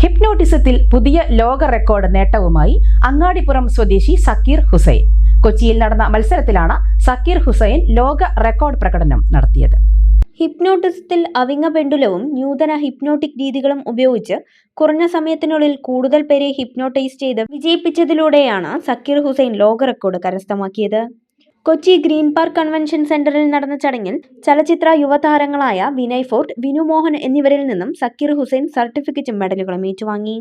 ഹിപ്നോട്ടിസത്തിൽ പുതിയ ലോക റെക്കോർഡ് നേട്ടവുമായി അങ്ങാടിപ്പുറം സ്വദേശി സക്കീർ ഹുസൈൻ. കൊച്ചിയിൽ നടന്ന മത്സരത്തിലാണ് സക്കീർ ഹുസൈൻ ലോക റെക്കോർഡ് പ്രകടനം നടത്തിയത്. ഹിപ്നോട്ടിസത്തിൽ അവിങ്ങ പെണ്ടുലവും നൂതന ഹിപ്നോട്ടിക് രീതികളും ഉപയോഗിച്ച് കുറഞ്ഞ സമയത്തിനുള്ളിൽ കൂടുതൽ പേരെ ഹിപ്നോട്ടൈസ് ചെയ്ത് വിജയിപ്പിച്ചതിലൂടെയാണ് സക്കീർ ഹുസൈൻ ലോക റെക്കോർഡ് കരസ്ഥമാക്കിയത്. കൊച്ചി ഗ്രീൻ പാർക്ക് കൺവെൻഷൻ സെന്ററിൽ നടന്ന ചടങ്ങിൽ ചലച്ചിത്ര യുവതാരങ്ങളായ വിനയ് ഫോർട്ട് വിനു മോഹൻ എന്നിവരിൽ നിന്നും സക്കീർ ഹുസൈൻ സർട്ടിഫിക്കറ്റും മെഡലുകളും ഏറ്റുവാങ്ങി.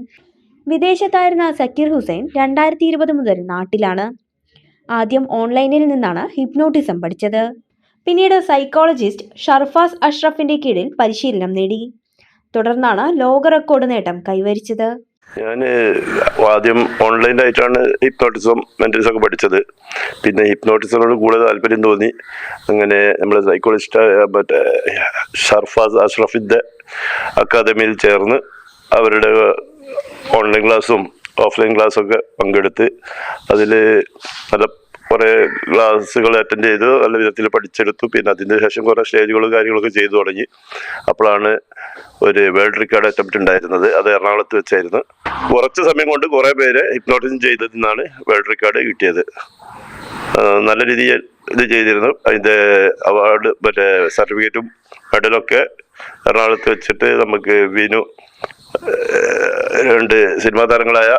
വിദേശത്തായിരുന്ന സക്കീർ ഹുസൈൻ രണ്ടായിരത്തി ഇരുപത് മുതൽ നാട്ടിലാണ്. ആദ്യം ഓൺലൈനിൽ നിന്നാണ് ഹിപ്നോട്ടിസം പഠിച്ചത്. പിന്നീട് സൈക്കോളജിസ്റ്റ് ഷർഫാസ് അഷ്റഫിന്റെ കീഴിൽ പരിശീലനം നേടി. തുടർന്നാണ് ലോക റെക്കോർഡ് നേട്ടം കൈവരിച്ചത്. ഞാൻ ആദ്യം ഓൺലൈനായിട്ടാണ് ഹിപ്നോട്ടിസം മെന്റലിസം ഒക്കെ പഠിച്ചത്. പിന്നെ ഹിപ്നോട്ടിസത്തിനോട് കൂടുതൽ താല്പര്യം തോന്നി. അങ്ങനെ നമ്മുടെ സൈക്കോളജിസ്റ്റ് മറ്റേ ഷർഫാസ് അഷ്റഫിന്റെ അക്കാദമിയിൽ ചേർന്ന് അവരുടെ ഓൺലൈൻ ക്ലാസ്സും ഓഫ്ലൈൻ ക്ലാസ്സൊക്കെ പങ്കെടുത്ത് അതിൽ നല്ല കുറേ ക്ലാസ്സുകൾ അറ്റൻഡ് ചെയ്തു നല്ല വിധത്തിൽ പഠിച്ചെടുത്തു. പിന്നെ അതിന് ശേഷം കുറേ സ്റ്റേജുകളും കാര്യങ്ങളൊക്കെ ചെയ്തു തുടങ്ങി. അപ്പോഴാണ് ഒരു വേൾഡ് റെക്കോർഡ് അറ്റംപ്റ്റ് ഉണ്ടായിരുന്നത്. അത് എറണാകുളത്ത് വെച്ചായിരുന്നു. കുറച്ച് സമയം കൊണ്ട് കുറേ പേര് ഹിപ്നോട്ടിസം ചെയ്തതെന്നാണ് വേൾഡ് റെക്കോർഡ് കിട്ടിയത്. നല്ല രീതിയിൽ ഇത് ചെയ്തിരുന്നു. അതിന്റെ അവാർഡ് മറ്റേ സർട്ടിഫിക്കറ്റും മെഡലൊക്കെ എറണാകുളത്ത് വെച്ചിട്ട് നമുക്ക് വിനു രണ്ട് സിനിമാ താരങ്ങളായ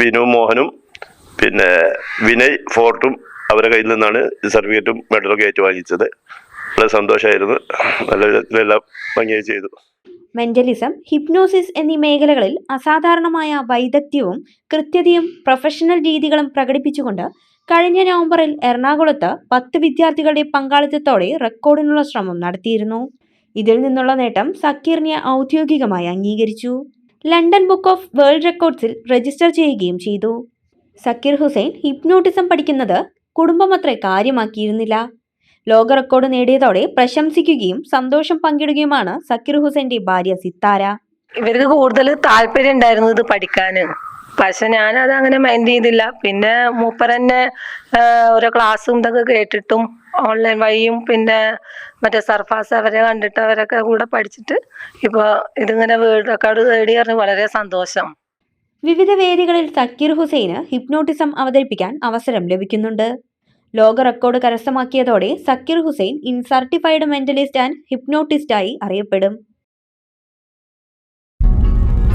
വിനു മോഹനും പിന്നെ വിനയ് ഫോർട്ടും അവരുടെ കയ്യിൽ നിന്നാണ് സർട്ടിഫിക്കറ്റും മെഡലൊക്കെ ഏറ്റുവാങ്ങിച്ചത്. വളരെ സന്തോഷമായിരുന്നു നല്ല വിധത്തിലെല്ലാം ഭംഗിയായി ചെയ്തു. മെന്റലിസം ഹിപ്നോസിസ് എന്നീ മേഖലകളിൽ അസാധാരണമായ വൈദഗ്ധ്യവും കൃത്യതയും പ്രൊഫഷണൽ രീതികളും പ്രകടിപ്പിച്ചുകൊണ്ട് കഴിഞ്ഞ നവംബറിൽ എറണാകുളത്ത് പത്ത് വിദ്യാർത്ഥികളുടെ പങ്കാളിത്തത്തോടെ റെക്കോർഡിനുള്ള ശ്രമം നടത്തിയിരുന്നു. ഇതിൽ നിന്നുള്ള നേട്ടം സക്കീറിനെ ഔദ്യോഗികമായി അംഗീകരിച്ചു. ലണ്ടൻ ബുക്ക് ഓഫ് വേൾഡ് റെക്കോർഡ്സിൽ രജിസ്റ്റർ ചെയ്യുകയും ചെയ്തു. സക്കീർ ഹുസൈൻ ഹിപ്നോട്ടിസം പഠിക്കുന്നത് കുടുംബമത്രേ കാര്യമാക്കിയിരുന്നില്ല. ലോക റെക്കോർഡ് നേടിയതോടെ പ്രശംസിക്കുകയും സന്തോഷം പങ്കിടുകയുമാണ് സക്കീർ ഹുസൈന്റെ ഭാര്യ സിത്താര. ഇവർക്ക് കൂടുതൽ താല്പര്യം ഉണ്ടായിരുന്നു ഇത് പഠിക്കാന് പക്ഷെ ഞാനത് അങ്ങനെ മൈൻഡ് ചെയ്തില്ല. പിന്നെ മൂപ്പർ തന്നെ ഓരോ ക്ലാസ്സും ഇതൊക്കെ കേട്ടിട്ടും ഓൺലൈൻ വഴിയും പിന്നെ മറ്റേ സർഫാസ് അവരെ കണ്ടിട്ട് അവരൊക്കെ കൂടെ പഠിച്ചിട്ട് ഇപ്പോൾ ഇതിങ്ങനെ വേൾഡ് റെക്കോർഡ് നേടി പറഞ്ഞ് വളരെ സന്തോഷം. വിവിധ വേദികളിൽ സക്കീർ ഹുസൈന് ഹിപ്നോട്ടിസം അവതരിപ്പിക്കാൻ അവസരം ലഭിക്കുന്നുണ്ട്. ലോക record കരസ്ഥമാക്കിയതോടെ Zakir Hussain in certified mentalist and ഹിപ്നോട്ടിസ്റ്റായി അറിയപ്പെടും.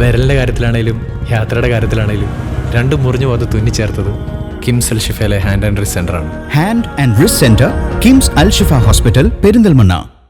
വിരലിന്റെ കാര്യത്തിലാണേലും യാത്രയുടെ കാര്യത്തിലാണേലും രണ്ടും മുറിഞ്ഞു പോകാതെ തുന്നിച്ചേർത്തത് കിംസ് അൽ ഷിഫയിലെ ഹാൻഡ് ആൻഡ് റിസ് ആണ്. Hand and wrist centre KIMS Al Shifa hospital Perinthalmanna